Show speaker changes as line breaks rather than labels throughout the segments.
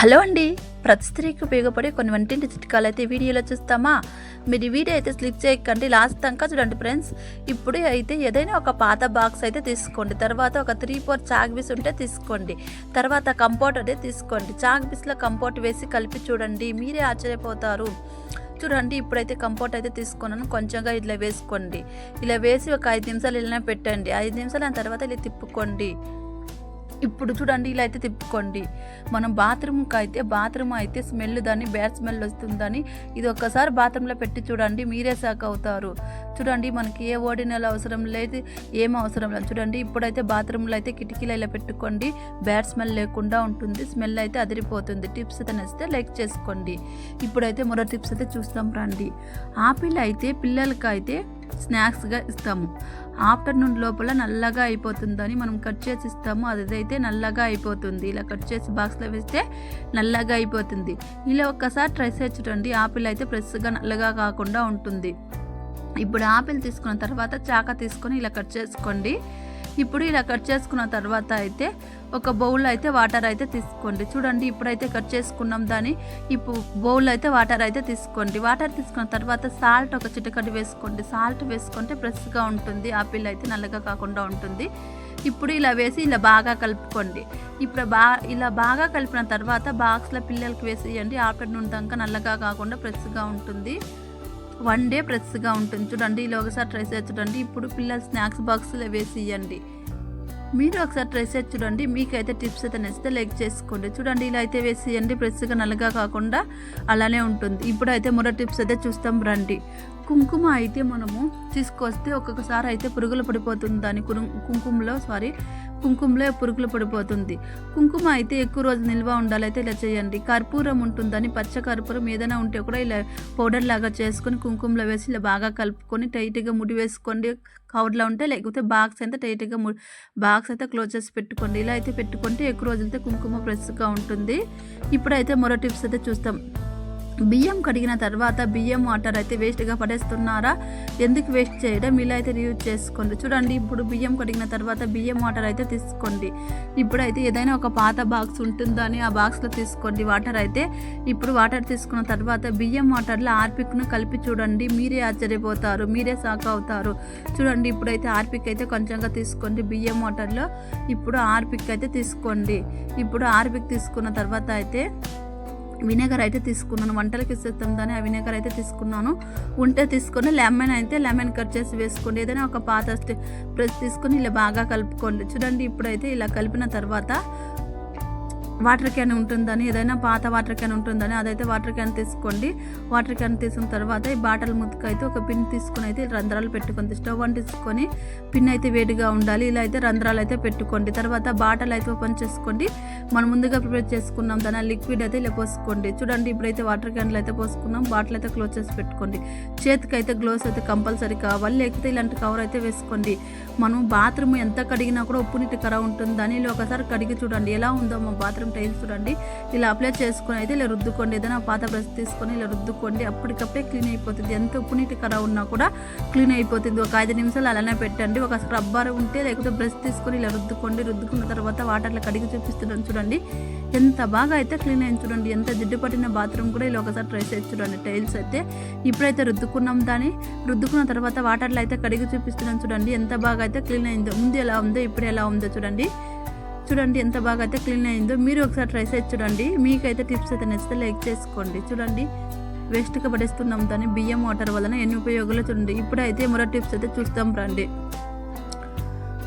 Hello అండి. ప్రతి స్త్రీకి ఉపయోగపడే కొన్ని వంటింటి చిట్కాలు అయితే వీడియోలో చూస్తామా? మీరు ఈ వీడియో అయితే స్లిప్ చేయకండి. లాస్ట్ దాకా చూడండి ఫ్రెండ్స్. ఇప్పుడు అయితే ఏదైనా ఒక పాత బాక్స్ అయితే తీసుకోండి. తర్వాత ఒక త్రీ ఫోర్ చాక్ పీస్ ఉంటే తీసుకోండి. తర్వాత కంపోర్ట్ అయితే తీసుకోండి. చాక్ పీస్లో కంపోర్ట్ వేసి కలిపి చూడండి. మీరే ఆశ్చర్యపోతారు. చూడండి ఇప్పుడైతే కంపోర్ట్ అయితే తీసుకున్నాను. కొంచెంగా ఇట్లా వేసుకోండి. ఇలా వేసి ఒక ఐదు నిమిషాలు ఇలా పెట్టండి. ఐదు నిమిషాలు దాని తర్వాత ఇలా తిప్పుకోండి. ఇప్పుడు చూడండి ఇలా అయితే తిప్పుకోండి. మనం బాత్రూమ్కి అయితే బాత్రూమ్ అయితే స్మెల్ దాన్ని బ్యాడ్ స్మెల్ వస్తుందని ఇది ఒక్కసారి బాత్రూంలో పెట్టి చూడండి మీరే శాఖ అవుతారు. చూడండి మనకి ఏ ఓడినలు అవసరం లేదు ఏం అవసరం లేదు. చూడండి ఇప్పుడైతే బాత్రూంలో అయితే కిటికీలు ఇలా పెట్టుకోండి. బ్యాడ్ స్మెల్ లేకుండా ఉంటుంది స్మెల్ అయితే అదిరిపోతుంది. టిప్స్ అయితే నచ్చితే లైక్ చేసుకోండి. ఇప్పుడైతే మరో టిప్స్ అయితే చూస్తాం రండి. ఆపిల్ అయితే పిల్లలకి అయితే స్నాక్స్గా ఇస్తాము. ఆఫ్టర్నూన్ లోపల నల్లగా అయిపోతుందని మనం కట్ చేసి ఇస్తాము. అదైతే నల్లగా అయిపోతుంది. ఇలా కట్ చేసి బాక్స్లో వేస్తే నల్లగా అయిపోతుంది. ఇలా ఒక్కసారి ట్రై చేసి చూడండి. ఆపిల్ అయితే ఫ్రెష్గా నల్లగా కాకుండా ఉంటుంది. ఇప్పుడు ఆపిల్ తీసుకున్న తర్వాత చాక తీసుకొని ఇలా కట్ చేసుకోండి. ఇప్పుడు ఇలా కట్ చేసుకున్న తర్వాత అయితే ఒక బౌల్ అయితే వాటర్ అయితే తీసుకోండి. చూడండి ఇప్పుడైతే కట్ చేసుకున్నాం దాన్ని. ఇప్పుడు బౌల్ అయితే వాటర్ అయితే తీసుకోండి. వాటర్ తీసుకున్న తర్వాత సాల్ట్ ఒక చిటకడి వేసుకోండి. సాల్ట్ వేసుకుంటే ఫ్రెష్గా ఉంటుంది. ఆపిల్ అయితే నల్లగా కాకుండా ఉంటుంది. ఇప్పుడు ఇలా వేసి ఇలా బాగా కలుపుకోండి. ఇప్పుడు బా ఇలా బాగా కలిపిన తర్వాత బాక్స్లో పిల్లలకి వేసేయండి. ఆఫ్టర్నూన్ దాకా నల్లగా కాకుండా ఫ్రెష్గా ఉంటుంది. వన్ డే ఫ్రెష్గా ఉంటుంది. చూడండి ఇలా ఒకసారి ట్రై చేసి చూడండి. ఇప్పుడు పిల్లలు స్నాక్స్ బాక్స్లో వేసి ఇవ్వండి మీరు ఒకసారి ట్రై చేసి చూడండి. మీకైతే టిప్స్ అయితే నచ్చితే లైక్ చేసుకోండి. చూడండి ఇలా అయితే వేసి ఇవ్వండి ఫ్రెష్గా నల్లగా కాకుండా అలానే ఉంటుంది. ఇప్పుడు అయితే మరో టిప్స్ అయితే చూస్తాం రండి. కుంకుమ అయితే మనము తీసుకొస్తే ఒక్కొక్కసారి అయితే పురుగులు పడిపోతుంది. దాని కుంకుమలో సారీ కుంకుమలో పురుగులు పడిపోతుంది. కుంకుమ అయితే ఎక్కువ రోజు నిల్వ ఉండాలి అయితే ఇలా చేయండి. కర్పూరం ఉంటుందని పచ్చ కర్పూరం ఏదైనా ఉంటే కూడా ఇలా పౌడర్ లాగా చేసుకొని కుంకుమలో వేసి ఇలా బాగా కలుపుకొని టైట్గా ముడి వేసుకోండి. కవర్లో ఉంటే లేకపోతే బాక్స్ అయితే టైట్గా ము బాక్స్ అయితే క్లోజ్ చేసి పెట్టుకోండి. ఇలా అయితే పెట్టుకుంటే ఎక్కువ రోజులైతే కుంకుమ ఫ్రెష్గా ఉంటుంది. ఇప్పుడైతే మరో టిప్స్ అయితే చూస్తాం. బియ్యం కడిగిన తర్వాత బియ్యం వాటర్ అయితే వేస్ట్గా పడేస్తున్నారా? ఎందుకు వేస్ట్ చేయడం? ఇలా అయితే యూజ్ చేసుకోండి. చూడండి ఇప్పుడు బియ్యం కడిగిన తర్వాత బియ్యం వాటర్ అయితే తీసుకోండి. ఇప్పుడైతే ఏదైనా ఒక పాత బాక్స్ ఉంటుందని ఆ బాక్స్లో తీసుకోండి. వాటర్ అయితే ఇప్పుడు వాటర్ తీసుకున్న తర్వాత బియ్యం వాటర్లో ఆర్పిక్ను కలిపి చూడండి. మీరే ఆశ్చర్యపోతారు మీరే సాక్ అవుతారు. చూడండి ఇప్పుడైతే ఆర్పిక్ అయితే కొంచెంగా తీసుకోండి. బియ్యం వాటర్లో ఇప్పుడు ఆర్పిక్ అయితే తీసుకోండి. ఇప్పుడు ఆర్పిక్ తీసుకున్న తర్వాత అయితే వినేగర్ అయితే తీసుకున్నాను వంటలకి ఇస్తాం దాని ఆ వినేగర్ అయితే తీసుకున్నాను. ఉంటే తీసుకొని లెమన్ అయితే లెమన్ కట్ చేసి వేసుకోండి. ఏదైనా ఒక పాత ప్రెస్ తీసుకొని ఇలా బాగా కలుపుకోండి. చూడండి ఇప్పుడైతే ఇలా కలిపిన తర్వాత వాటర్ క్యాన్ ఉంటుందని ఏదైనా పాత వాటర్ క్యాన్ ఉంటుందని అదైతే వాటర్ క్యాన్ తీసుకోండి. వాటర్ క్యాన్ తీసుకున్న తర్వాత ఈ బాటల్ ముద్దుకు అయితే ఒక పిన్ తీసుకుని అయితే రంధ్రాలు పెట్టుకోండి స్టవ్ అని తీసుకొని పిన్ అయితే వేడిగా ఉండాలి. ఇలా అయితే రంధ్రాలు అయితే పెట్టుకోండి. తర్వాత బాటల్ అయితే ఓపెన్ చేసుకోండి. మనం ముందుగా ప్రిపేర్ చేసుకున్నాం దాని లిక్విడ్ అయితే ఇలా పోసుకోండి. చూడండి ఇప్పుడైతే వాటర్ క్యాన్లు అయితే పోసుకున్నాం. బాటిల్ అయితే క్లోజ్ చేసి పెట్టుకోండి. చేతికి అయితే గ్లోవ్స్ అయితే కంపల్సరీ కావాలి. లేకపోతే ఇలాంటి కవర్ అయితే వేసుకోండి. మనం బాత్రూమ్ ఎంత కడిగినా కూడా ఉప్పు నీటి కర ఉంటుంది ఇలా ఒకసారి కడిగి చూడండి. ఎలా ఉందో మా బాత్రూమ్ టైల్స్ చూడండి. ఇలా అప్లై చేసుకొని అయితే ఇలా రుద్దుకోండి. ఏదైనా పాత బ్రష్ తీసుకొని ఇలా రుద్దుకోండి. అప్పటికప్పుడే క్లీన్ అయిపోతుంది. ఎంత ఉప్పు నీటి కర ఉన్నా కూడా క్లీన్ అయిపోతుంది. ఒక ఐదు నిమిషాలు అలానే పెట్టండి. ఒక స్క్రబ్బర్ ఉంటే లేకపోతే బ్రష్ తీసుకొని ఇలా రుద్దుకోండి. రుద్దుకున్న తర్వాత వాటర్లో కడిగి చూపిస్తున్నాను చూడండి. ఎంత బాగా అయితే క్లీన్ అయింది చూడండి. ఎంత జిడ్డు పట్టిన బాత్రూమ్ కూడా ఇలా ఒకసారి ట్రై చేసి చూడండి. టైల్స్ అయితే ఇప్పుడైతే రుద్దుకున్నాం దాన్ని. రుద్దుకున్న తర్వాత వాటర్లో అయితే కడిగి చూపిస్తున్నాను చూడండి. ఎంత బాగా అయితే క్లీన్ అయిందో ముందు ఎలా ఉందో ఇప్పుడు ఎలా ఉందో చూడండి. చూడండి ఎంత బాగా అయితే క్లీన్ అయిందో మీరు ఒకసారి ట్రై చేసి చూడండి. మీకైతే టిప్స్ అయితే నచ్చితే లైక్ చేసుకోండి. చూడండి వేస్ట్గా పడేస్తున్నాం దాన్ని బియ్యం వాటర్ వలన ఎన్ని ఉపయోగాలు చూడండి. ఇప్పుడైతే మరో టిప్స్ అయితే చూస్తాం రండి.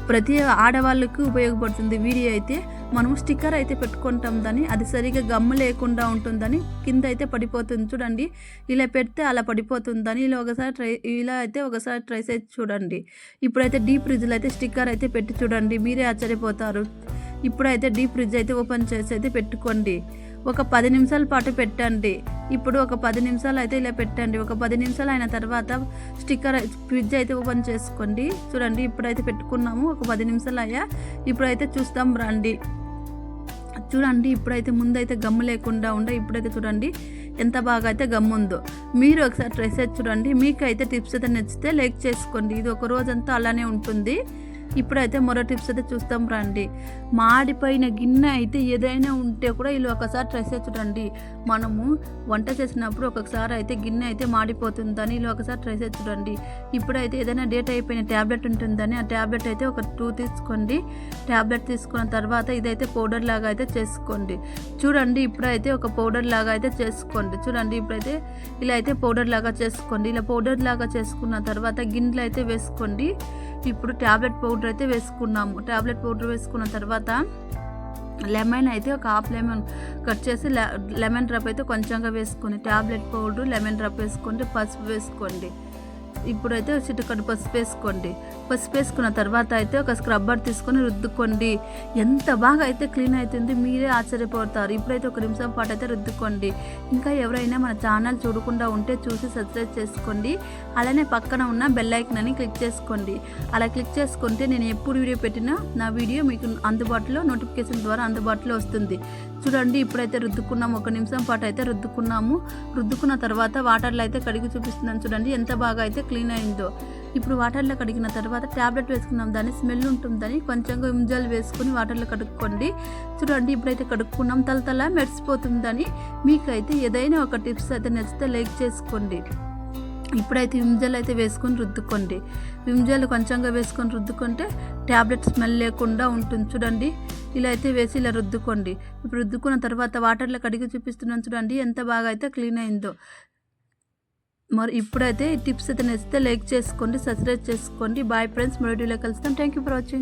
ప్రతి ఆడవాళ్ళకు ఉపయోగపడుతుంది వీడియో అయితే. మనం స్టిక్కర్ అయితే పెట్టుకుంటాం దాన్ని అది సరిగా గమ్ము లేకుండా ఉంటుందని కింద అయితే పడిపోతుంది చూడండి. ఇలా పెడితే అలా పడిపోతుందని ఇలా ఒకసారి ట్రై ఇలా అయితే ఒకసారి ట్రై చేసి చూడండి. ఇప్పుడైతే డీప్ ఫ్రిడ్జ్లో అయితే స్టిక్కర్ అయితే పెట్టి చూడండి మీరే ఆశ్చర్యపోతారు. ఇప్పుడైతే డీప్ ఫ్రిడ్జ్ అయితే ఓపెన్ చేసి అయితే పెట్టుకోండి. ఒక పది నిమిషాల పాటు పెట్టండి. ఇప్పుడు ఒక పది నిమిషాలు అయితే ఇలా పెట్టండి. ఒక పది నిమిషాలు అయిన తర్వాత స్టిక్కర్ ఫ్రిడ్జ్ అయితే ఓపెన్ చేసుకోండి. చూడండి ఇప్పుడైతే పెట్టుకున్నాము. ఒక పది నిమిషాలు అయ్యా. ఇప్పుడైతే చూస్తాం రండి. చూడండి ఇప్పుడైతే ముందైతే గమ్ము లేకుండా ఉండే. ఇప్పుడైతే చూడండి ఎంత బాగా అయితే గమ్ము ఉందో. మీరు ఒకసారి ట్రై చేసి చూడండి. మీకైతే టిప్స్ అయితే నచ్చితే లైక్ చేసుకోండి. ఇది ఒక రోజంతా అలానే ఉంటుంది. ఇప్పుడైతే మరో టిప్స్ అయితే చూస్తాం రండి. మాడిపోయిన గిన్నె అయితే ఏదైనా ఉంటే కూడా వీళ్ళు ఒకసారి ట్రై చేసి చూడండి మనము వంట చేసినప్పుడు ఒక్కొక్కసారి అయితే గిన్నె అయితే మాడిపోతుందని వీళ్ళు ఒకసారి ట్రై చేసి చూడండి ఇప్పుడైతే ఏదైనా డేట్ అయిపోయిన ట్యాబ్లెట్ ఉంటుందని ఆ ట్యాబ్లెట్ అయితే ఒక టూ తీసుకోండి. ట్యాబ్లెట్ తీసుకున్న తర్వాత ఇదైతే పౌడర్ లాగా అయితే చేసుకోండి. చూడండి ఇప్పుడైతే ఒక పౌడర్ లాగా అయితే చేసుకోండి. చూడండి ఇప్పుడైతే ఇలా అయితే పౌడర్ లాగా చేసుకోండి. ఇలా పౌడర్ లాగా చేసుకున్న తర్వాత గిన్నెలు అయితే వేసుకోండి. ఇప్పుడు ట్యాబ్లెట్ పౌడర్ అయితే వేసుకున్నాము. ట్యాబ్లెట్ పౌడర్ వేసుకున్న తర్వాత లెమన్ అయితే ఒక హాఫ్ లెమన్ కట్ చేసి లెమన్ డ్రాప్ అయితే కొంచెంగా వేసుకోండి. ట్యాబ్లెట్ పౌడర్ లెమన్ డ్రాప్ వేసుకోండి పసుపు వేసుకోండి. ఇప్పుడైతే చిటికడు పసుపు వేసుకోండి. పసుపు వేసుకున్న తర్వాత అయితే ఒక స్క్రబ్బర్ తీసుకొని రుద్దుకోండి. ఎంత బాగా అయితే క్లీన్ అవుతుంది మీరే ఆశ్చర్యపోతారు. ఇప్పుడైతే ఒక నిమిషం పాటు అయితే రుద్దుకోండి. ఇంకా ఎవరైనా మన ఛానల్ చూడకుండా ఉంటే చూసి సబ్స్క్రైబ్ చేసుకోండి. అలానే పక్కన ఉన్న బెల్ ఐకన్ అని క్లిక్ చేసుకోండి. అలా క్లిక్ చేసుకుంటే నేను ఎప్పుడు వీడియో పెట్టినా నా వీడియో మీకు అందుబాటులో నోటిఫికేషన్ ద్వారా అందుబాటులో వస్తుంది. చూడండి ఇప్పుడైతే రుద్దుకున్నాము. ఒక నిమిషం పాటు అయితే రుద్దుకున్నాము. రుద్దుకున్న తర్వాత వాటర్లో అయితే కడిగి చూపిస్తున్నాను. చూడండి ఎంత బాగా అయితే క్లీన్ అయిందో. ఇప్పుడు వాటర్లో కడిగిన తర్వాత ట్యాబ్లెట్ వేసుకున్నాం దాని స్మెల్ ఉంటుందని కొంచెంగా విమ్జాలు వేసుకుని వాటర్లో కడుక్కోండి. చూడండి ఇప్పుడైతే కడుక్కున్నాం. తలతల మెరిసిపోతుందని మీకైతే ఏదైనా ఒక టిప్స్ అయితే నచ్చితే లైక్ చేసుకోండి. ఇప్పుడైతే విమ్జల్ అయితే వేసుకొని రుద్దుకోండి. విమ్జల్ కొంచెంగా వేసుకొని రుద్దుకుంటే ట్యాబ్లెట్ స్మెల్ లేకుండా ఉంటుంది. చూడండి ఇలా అయితే వేసి ఇలా రుద్దుకోండి. ఇప్పుడు రుద్దుకున్న తర్వాత వాటర్లో కడిగి చూపిస్తున్నాను. చూడండి ఎంత బాగా అయితే క్లీన్ అయిందో. మరి ఇప్పుడైతే టిప్స్ అయితే నచ్చితే లైక్ చేసుకోండి సబ్స్క్రైబ్ చేసుకోండి. బాయ్ ఫ్రెండ్స్ మరో వీడియోలో కలుస్తాం. Thank you for watching